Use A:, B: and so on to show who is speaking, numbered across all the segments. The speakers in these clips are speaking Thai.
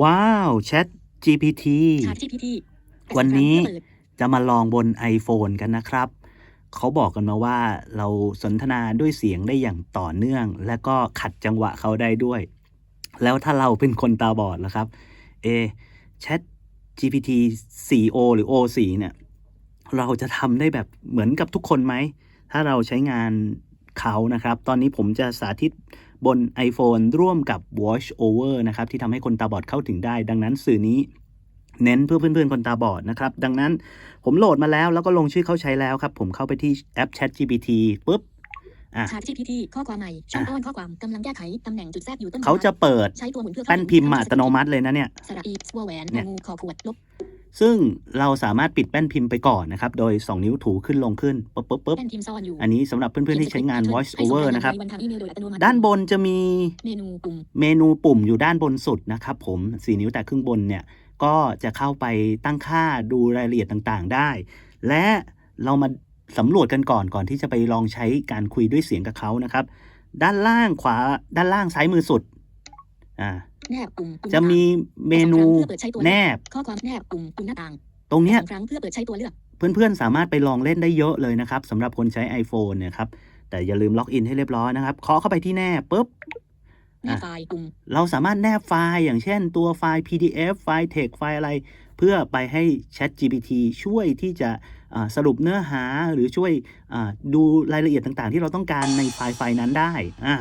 A: ว้าว Chat GPT
B: Chat GPT
A: วันนี้
B: เปิด
A: จะมาลองบน iPhone กันนะครับ เขาบอกกันมาว่าเราสนทนาด้วยเสียงได้อย่างต่อเนื่อง และก็ขัดจังหวะเขาได้ด้วย แล้วถ้าเราเป็นคนตาบอดล่ะครับ เอ Chat GPT 4o หรือ o4 เนี่ย เราจะทำได้แบบเหมือนกับทุกคนไหม ถ้าเราใช้งาน เขานะครับ ตอนนี้ผมจะสาธิตบน iPhone ร่วมกับ Watch Over นะครับ ที่ทำให้คนตาบอดเข้าถึงได้ ดังนั้นสื่อนี้เน้นเพื่อเพื่อนๆคนตาบอดนะครับ ดังนั้นผมโหลดมาแล้ว แล้วก็ลงชื่อเข้าใช้แล้วครับ ผมเข้าไปที่แอป Chat GPT ปุ๊บอะ
B: Chat GPT ข้อความใหม่ช่องต้นข้อความกำลังแก้ไขตำแหน่งจุดแทรกอยู่ต้นไม้
A: เขาจะเปิด
B: ใช้ตัวหมุนเพื่อ
A: แป้นพิมพ์มาอัตโนมัติเลยนะเนี่ย
B: สระอีสวอแหวน
A: เนี่ย
B: งูคอขวดลบ
A: ซึ่งเราสามารถปิดแป้นพิมพ์ไปก่อนนะครับ โดย 2 นิ้วถูขึ้นลงขึ้นปุ๊บปุ๊บปุ๊บ
B: แป้นพิมพ์ซ่อนอยู่
A: อันนี้สำหรับเพื่อนๆที่ใช้งาน Voice Over นะครับ
B: ให้ส่งรายงาใวันทางอีเมลโดยอัตโนมัติ
A: ด้านบนจะมี
B: เมนูปุ่ม
A: เมนูปุ่มอยู่ด้านบนสุดนะครับผม 4 นิ้วแต่ครึ่งบนเนี่ยก็จะเข้าไปตั้งค่าดูรายละเอียดต่างๆ ได้ และเรามาสำรวจกันก่อนก่อนที่จะไปลองใช้การคุยด้วยเสียงกับเขานะครับ ด้านล่างขวาด้านล่างซ้ายมือสุด อ่า
B: แนบปุ่มปุ่
A: จะมีเมนู
B: เพื่อเปิดใช้ตัว
A: แน
B: เลือก
A: บ
B: ข้อความแนบปุ่มปุ่มหน้าต่าง
A: ตรงเนี้ย
B: สองครั้งเพื่อเปิดใช้ตัวเลือก
A: เพื่อนๆ สามารถไปลองเล่นได้เยอะเลยนะครับสำหรับคนใช้ iPhone เนี่ยครับ แต่อย่าลืมล็อกอินให้เรียบร้อยนะครับเคาะเข้าไปที่แนบปุ๊บ
B: แนบ
A: อะ
B: ไฟล์ปุ่ม
A: เราสามารถแนบไฟล์อย่างเช่นตัวไฟล์ PDF ไฟล์ text ไฟล์อะไร เพื่อไปให้ Chat GPT ช่วยที่จะอ่าสรุปเนื้อหาหรือช่วยอ่าดูรายละเอียดต่างๆ ที่เราต้องการในไฟล์ไฟล์นั้นได้อ่า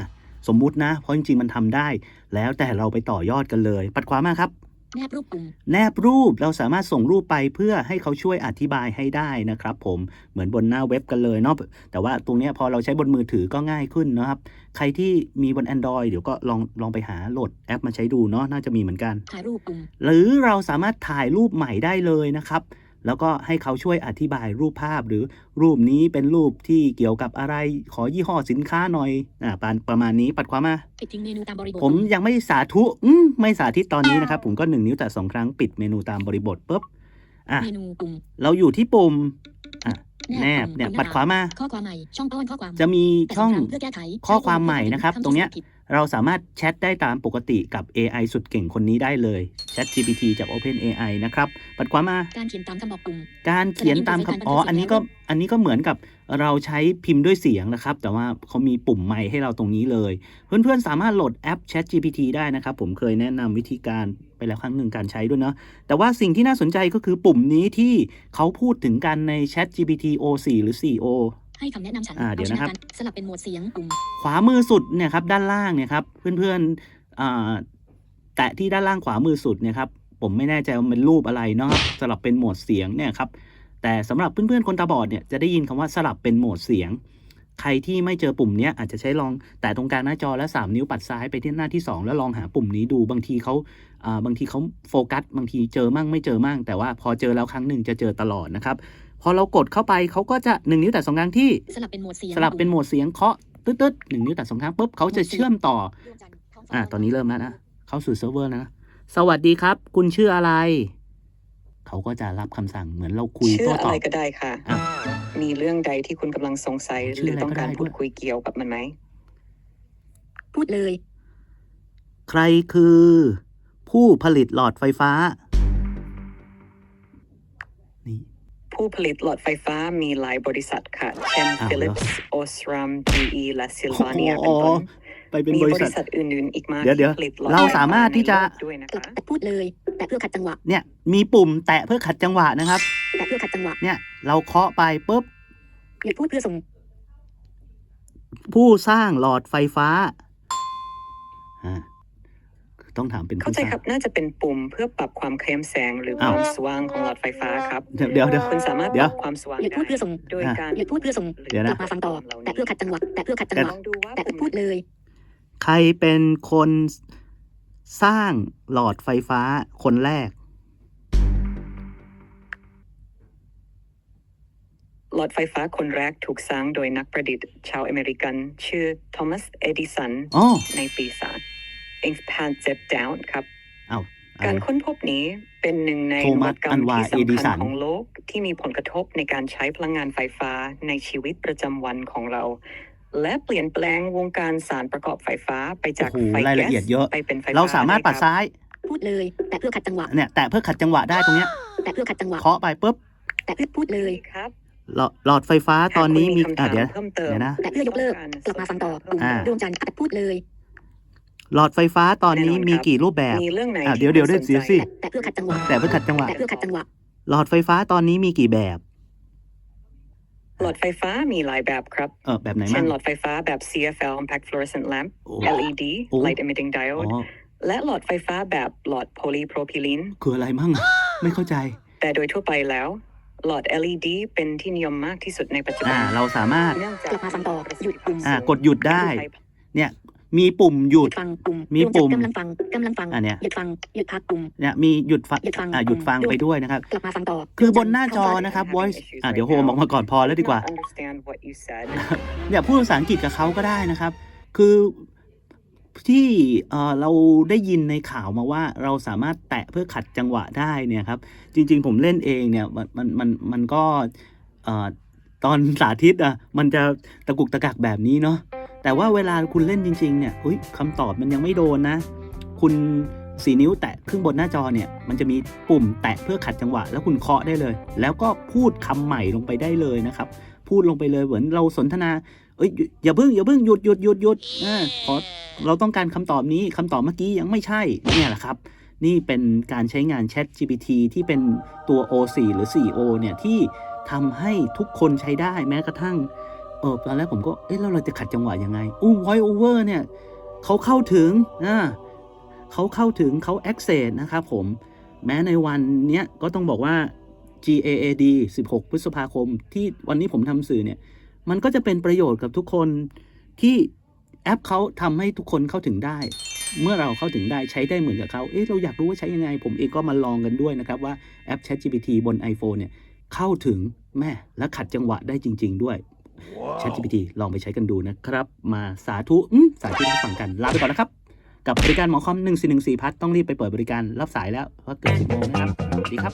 A: สมมุตินะ เพราะจริงๆมันทำได้ แล้วแต่เราไปต่อยอดกันเลย ปัดขวามาครับ
B: แนบรูปปุ่ม
A: แนบรูปเราสามารถส่งรูปไปเพื่อให้เขาช่วยอธิบายให้ได้นะครับ ผมเหมือนบนหน้าเว็บกันเลยเนาะแต่ว่าตรงเนี้ยพอเราใช้บนมือถือก็ง่ายขึ้นนะครับ ใครที่มีบน Android เดี๋ยวก็ลองลองไปหาโหลดแอปมาใช้ดูเนาะน่าจะมีเหมือนกัน
B: ถ่ายรูปปุ่ม
A: หรือเราสามารถถ่ายรูปใหม่ได้เลยนะครับ แล้วก็ให้เขาช่วยอธิบายรูปภาพหรือรูปนี้เป็นรูปที่เกี่ยวกับอะไรขอยี่ห้อสินค้าหน่อยอ่าประประมาณนี้ปัดความมา
B: ปิดทิ้งเมนูตามบริบท
A: ผมยังไม่สาธุอืมไม่สาธิตตอนนี้นะครับ ผมก็หนึ่งนิ้วแต่สองครั้งปิดเมนูตามบริบทปุ๊บอะ
B: เมนูปุ่ม
A: เราอยู่ที่ปุ่มอะแนบ
B: ปุ่ม
A: เนี่ย
B: ปุ่มห
A: ปัดขวามา
B: ข้อความใหม่ช่องต้นข้อความ
A: จะมี
B: แต่
A: ช่อง
B: สครั้เพื่อแก้ไข
A: ข้อความใหม่นะครับ
B: ใช้
A: ตรงเนี้ย
B: คำที่ผิด
A: เราสามารถแชทได้ตามปกติกับ AI สุดเก่งคนนี้ได้เลย Chat GPT จาก Open AI นะครับปัดขวามา
B: การเขียนตามคำบอกปุ่ม
A: การเขียนตาม
B: แสดง
A: คำอ๋อ
B: อินเทอร์เฟซ
A: อันนี้ก็
B: แล้ว
A: อันนี้ก็เหมือนกับเราใช้พิมพ์ด้วยเสียงนะครับ แต่ว่าเขามีปุ่มไมค์ให้เราตรงนี้เลย เพื่อนๆ สามารถโหลดแอป Chat GPT ได้นะครับ ผมเคยแนะนำวิธีการไปแล้วครั้งหนึ่งการใช้ด้วยเนาะแต่ว่าสิ่งที่น่าสนใจก็คือปุ่มนี้ที่เขาพูดถึงกันใน Chat GPT O4 หรือ 4O
B: ให้คำแนะนำฉัน
A: อ่าเดี๋ยวนะครับ
B: อาชกาสลับเป็นโหมดเสียงปุ่ม
A: ขวามือสุดเนี่ยครับด้านล่างเนี่ยครับเพื่อนๆอ่าแตะที่ด้านล่างขวามือสุดเนี่ยครับผมไม่แน่ใจว่าเป็นรูปอะไรเนาะครับสลับเป็นโหมดเสียงเนี่ยครับแต่สำหรับเพื่อนๆคนตาบอดเนี่ยจะได้ยินคำว่าสลับเป็นโหมดเสียง ใครที่ไม่เจอปุ่มเนี้ยอาจจะใช้ลองแตะตรงกลางหน้าจอแล้ว 3 นิ้วปัดซ้ายไปที่หน้าที่ 2 แล้วลองหาปุ่มนี้ดูบางทีเขาอ่าบางทีเขาโฟกัสบางทีเจอมั่งไม่เจอมั่งแต่ว่าพอเจอแล้วครั้งหนึ่งจะเจอตลอดนะครับ พอเรากดเข้าไปเขาก็จะหนึ่งนิ้วแต่สองครั้งที่
B: สลับเป็นโหมดเสียง
A: สลับเป็นโหมดเสียงเคาะตึ๊ดๆหนึ่งนิ้วแต่สองครั้งปุ๊บเขาจะเชื่อมต่อ
B: ดวงจันทร์ท้งฟ้
A: อะตอนนี้เริ่มแล้วนะเข้าสู่เซิร์ฟเวอร์นะสวัสดีครับ คุณชื่ออะไรเขาก็จะรับคำสั่งเหมือนเราคุย
C: ชื่
A: โต้
C: ออะ
A: ตอ
C: ไร
A: บ
C: ก็ได้ค่ะ
A: อะ
C: มีเรื่องใดที่คุณกำลังสงสัย
A: ชื่
C: ห
A: อ
C: รือ
A: อะไร
C: ต้องการ
A: ก็ได้
C: พูด
A: ด้วย
C: คุยเกี่ยวกับมันไหม
B: พูดเลย
A: ใครคือ ผู้ผลิตหลอดไฟฟ้า
C: ผู้ผลิตหลอดไฟฟ้ามีหลายบริษัทค่ะ เช่น
A: อ้าว
C: Philips Osram GE และ Sylvania
A: อ๋
C: เป็น
A: อ
C: ต้น
A: ไปเป็น
C: มี
A: บบริ
C: ริ
A: ษัท
C: ษัทอื่นๆอีกมาก
A: เดี๋ยวเดี๋ยว
C: ที่ผลิตหลอด
A: เรา
C: ไฟฟ้
A: สามารถที่จะ
C: ในโลกด้วยนะคะ
B: แต่พูดเลยแต่เพื่อขัดจังหวะ
A: เนี่ยมีปุ่มแตะเพื่อขัดจังหวะนะครับ
B: แต่เพื่อขัดจังหวะ
A: เนี่ยเราเคาะไปปุ๊บ
B: หยุดพูดเพื่อส่ง
A: ผู้สร้างหลอดไฟฟ้าอ่า ต้องถามเป็น
C: เข้า
A: ผู้
C: ใจ
A: สร้าง
C: ครับน่าจะเป็นปุ่มเพื่อปรับความเข้มแสงหรือค
A: อ้าว
C: วามสว่างของหลอดไฟฟ้าครับ
A: เดี๋ยวเดี๋ยวเดี๋ยว
C: คุณสามารถ
A: เดี๋
C: ป
A: ยว
C: รับความสว่าง
B: หยุดพูดเพื่อส่ง
C: โดยการ
B: หยุดพูดเพื่อส่ง
A: เดี๋ยวนะ
B: กลับมาฟังต่อแต่เพื่อขัดจังหวะแต่เพื่อขัดจังห
C: ล
B: วะ
C: องดูว่า
B: แต่
C: ปุ่ม
B: พูดเลย
A: ใครเป็นคนสร้างหลอดไฟฟ้าคนแรก
C: หลอดไฟฟ้าคนแรกถูกสร้างโดยนักประดิษฐ์ชาวอเมริกัน ชื่อโทมัสเอดิสัน
A: อ๋อ
C: ในปีศา จเองพานเจ็บดาวน์ครับ
A: เอ้าอะไร
C: การค้นพบนี้เป็นหนึ่งใน
A: โท
C: น
A: มั
C: วั
A: ส
C: ตกรร
A: อั
C: ม
A: นวา
C: ที่
A: เอดิ
C: สำ
A: สั
C: คัญ
A: น
C: ของโลกที่มีผลกระทบในการใช้พลังงานไฟฟ้าในชีวิตประจำวันของเรา และเปลี่ยนแปลงวงการสารประกอบไฟฟ้าไปจาก
A: โอ้โห
C: ไฟ
A: ราย
C: แก๊
A: ละเอียด
C: ส
A: เยอะ
C: ไปเป็นไฟฟ้า
A: เราสามารถปัด
C: ไคบ
A: ซ้าย
B: พูดเลยแต่เพื่อขัดจังหวะ
A: เนี่ยแตะเพื่อขัดจังหวะได้ตรงเนี้ย
B: แต่เพื่อขัดจังหวะ
A: เคาะไปปุ๊บ
B: แต่เพื่อพูดเลย
C: ครับ
A: หลอดหลอดไฟฟ้าตอนนี้มี
C: หากคุณ
A: อะ
C: คำถา
A: เดี๋ยว
C: เพิ่มเติม
A: เดี๋ยวนะ
B: แต่เพื่อยกเลิกกลับมาฟังต่อปุ่ม
A: อ่า
B: ดวงจันทร์แต่พูดเลย
A: หลอดไฟฟ้าตอนนี้มีกี่รูปแบบ
C: มีเรื่องไหน
A: อะ
C: ที่
A: เดี๋ยวเดี๋ยว
C: คุณ
A: เดี๋ยว
C: สนใจ
A: สิ
B: แต่แต่เพื่อขัดจังหวะ
A: แต่เพื่อขัดจังหวะ
B: แต่เพื่อขัดจังหวะ
A: หลอดไฟฟ้าตอนนี้มีกี่แบบ
C: หลอดไฟฟ้ามีหลายแบบครับ
A: เออแบบไหน
C: เช่
A: มั่
C: น
A: ง
C: หลอดไฟฟ้าแบบ CFL Compact Fluorescent Lamp
A: โอ้
C: LED
A: โอ้
C: Light Emitting
A: อ๋
C: Diode
A: อ
C: และหลอดไฟฟ้าแบบหลอด polypropylene
A: คืออะไรมั่ง ไม่เข้าใจ
C: แต่โดยทั่วไปแล้ว หลอด LED เป็นที่นิยมมากที่สุดในปัจจุบั
A: อ่าเราสามารถ
C: เนื่องจาก
B: กลับมาฟังต่อหยุดปุ่ม
A: อ่ากดหยุดได้ เนี่ย มีปุ่มหยุ
B: หยุ
A: ด
B: ดฟังปุ่ม
A: มี
B: ดวงจันทร์
A: ปุ่ม
B: กำลังฟังกำลังฟัง
A: อะเนี่ย
B: หยุดฟังหยุดพักปุ่ม
A: เนี่ยมีหยุดฟัง
B: หยุดฟัง
A: อ่าหยุดฟัง
B: ปุ่ม
A: ไปด้วยนะครับ
B: กลับมาฟังต่อ
A: คือบนหน้าจอนะครับ voice อ่าเดี๋ยวโฮมออกมาก่อนพอแล้วดีกว่า
C: understand what you said
A: เนี่ยพูดภาษาอังกฤษกับเขาก็ได้นะครับ คือที่เอ่อเราได้ยินในข่าวมาว่าเราสามารถแตะเพื่อขัดจังหวะได้เนี่ยครับ จริง ๆ ผมเล่นเองเนี่ยมันมันมันมันก็เอ่อตอนสาธิตอะมันจะตะกุกตะกักแบบนี้เนาะ แต่ว่าเวลาคุณเล่นจริง ๆ เนี่ยอุ้ยคำตอบมันยังไม่โดนนะ คุณสีนิ้วแตะครึ่งบนหน้าจอเนี่ย มันจะมีปุ่มแตะเพื่อขัดจังหวะ แล้วคุณเคาะได้เลย แล้วก็พูดคำใหม่ลงไปได้เลยนะครับ พูดลงไปเลยเหมือนเราสนทนา เอ้ยอย่าเพิ่งอย่าเพิ่งหยุดหยุดหยุดหยุดอ่าขอเราต้องการคำตอบนี้คำตอบเมื่อกี้ยังไม่ใช่เนี่ยแหละครับ นี่เป็นการใช้งาน Chat GPT ที่เป็นตัว O4 หรือ 4O เนี่ยที่ทำให้ทุกคนใช้ได้แม้กระทั่ง เออตอนแรกผมก็เอ๊ะแล้วเราจะขัดจังหวะยังไงอู้ Voice Over เนี่ยเขาเข้าถึงอ่าเขาเข้าถึงเขา access นะครับผมแม้ในวันเนี้ยก็ต้องบอกว่า GAAD 16 พฤษภาคม ที่วันนี้ผมทำสื่อเนี่ย มันก็จะเป็นประโยชน์กับทุกคนที่แอปเขาทำให้ทุกคนเข้าถึงได้ เมื่อเราเข้าถึงได้ใช้ได้เหมือนกับเขาเอ๊ะเราอยากรู้ว่าใช้ยังไง ผมเองก็มาลองกันด้วยนะครับ ว่าแอป ChatGPT บน iPhone เนี่ยเข้าถึงแม่และขัดจังหวะได้จริง ๆ ด้วย ChatGPT ลองไปใช้กันดูนะครับ มาสาธุสาธุให้ฟังกัน ลาไปก่อนนะครับ กับบริการหมอคอม1414พัทต้องรีบไปเปิดบริการรับสายแล้วเพราะเกิด10โมงนะครับสวัสดีครับ